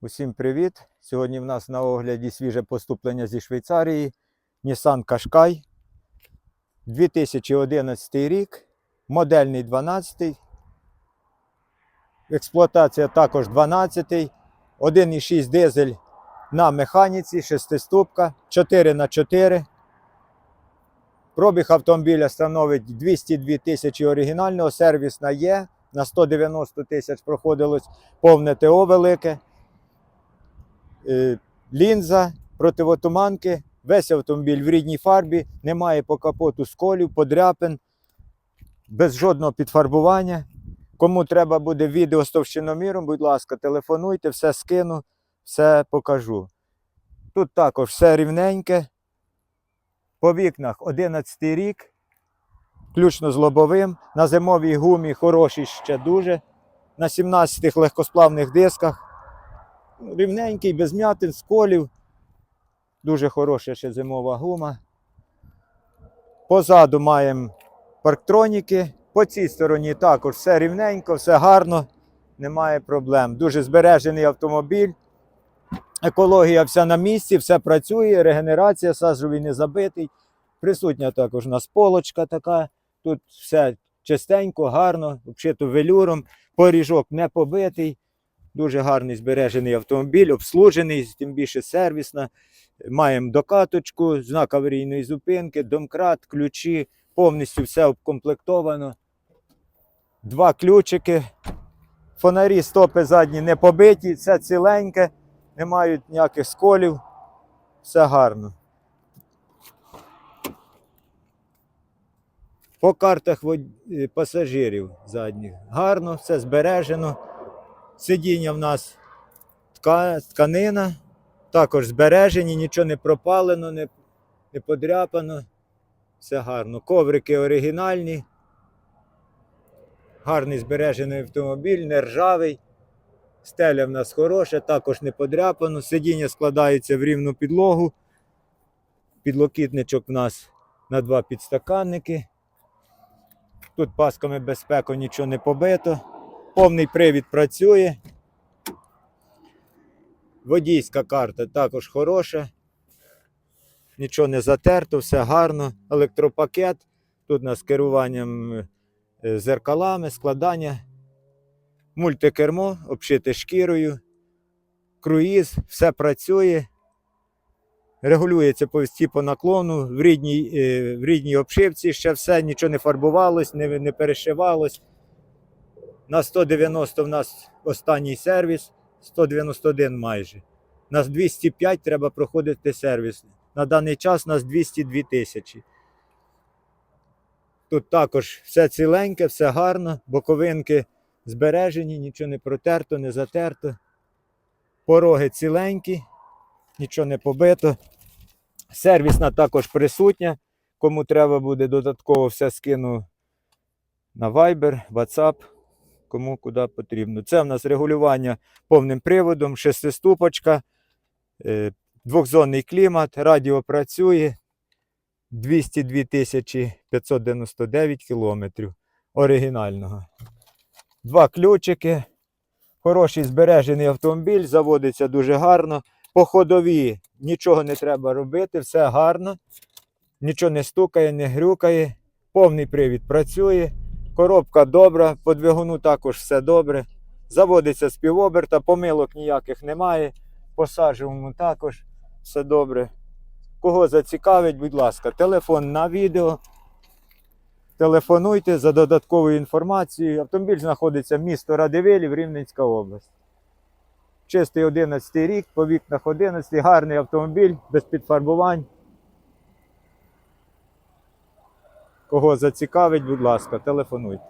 Усім привіт! Сьогодні в нас на огляді свіже поступлення зі Швейцарії. Nissan Qashqai. 2011 рік, модельний 12. Експлуатація також 12. 1,6 дизель на механіці, 6-ступка, 4х4. Пробіг автомобіля становить 202 тисячі оригінального, сервісна є. На 190 тисяч проходилось повне ТО велике. Е, лінза, противотуманки, весь автомобіль в рідній фарбі, немає по капоту сколів, подряпин, без жодного підфарбування. Кому треба буде відео з товщиноміром, будь ласка, телефонуйте, все скину, все покажу. Тут також все рівненьке. По вікнах 11 рік, включно з лобовим. На зимовій гумі хороший ще дуже. На 17 легкосплавних дисках. Рівненький, без м'ятин, сколів. Дуже хороша ще зимова гума. Позаду маємо парктроніки. По цій стороні також все рівненько, все гарно, немає проблем. Дуже збережений автомобіль. Екологія вся на місці, все працює, регенерація, саджовий не забитий. Присутня також у нас полочка така. Тут все чистенько, гарно, обшито велюром, поріжок не побитий. Дуже гарний збережений автомобіль, обслужений, тим більше сервісна. Маємо докаточку, знак аварійної зупинки, домкрат, ключі, повністю все обкомплектовано. Два ключики. Фонарі стопи задні не побиті, все ціленьке, не мають ніяких сколів. Все гарно. По картах е, пасажирів задніх гарно, все збережено. Сидіння в нас тка, тканина, також збережені, нічого не пропалено, не, не подряпано. Все гарно. Коврики оригінальні. Гарний збережений автомобіль, не ржавий. Стеля в нас хороша, також не подряпано. Сидіння складається в рівну підлогу. Підлокітничок в нас на два підстаканники. Тут пасками безпеки нічого не побито. Повний привід працює. Водійська карта також хороша. Нічого не затерто, все гарно. Електропакет. Тут у нас керуванням е, зеркалами, складання. Мультикермо, обшите шкірою. Круїз, все працює. Регулюється повсті по наклону. В рідній, е, в рідній обшивці ще все, нічого не фарбувалось, не, не перешивалось. На 190 в нас останній сервіс, 191 майже. На 205 треба проходити сервіс. На даний час у нас 202 тисячі. Тут також все ціленьке, все гарно, боковинки збережені, нічого не протерто, не затерто. Пороги ціленькі, нічого не побито. Сервісна також присутня. Кому треба буде додатково все скину на Viber, WhatsApp кому куди потрібно. Це в нас регулювання повним приводом, шестиступочка, е, двохзонний клімат, радіо працює 202 тисячі 599 кілометрів оригінального. Два ключики. Хороший збережений автомобіль, заводиться дуже гарно. По ходові нічого не треба робити, все гарно. Нічого не стукає, не грюкає. Повний привід працює. Коробка добра, по двигуну також все добре. Заводиться з півоберта, помилок ніяких немає. Посаджуємо також все добре. Кого зацікавить, будь ласка, телефон на відео. Телефонуйте за додатковою інформацією. Автомобіль знаходиться в місто Радивилів, Рівненська область. Чистий 11 рік, по вікнах 11, гарний автомобіль, без підфарбувань. Кого зацікавить, будь ласка, телефонуйте.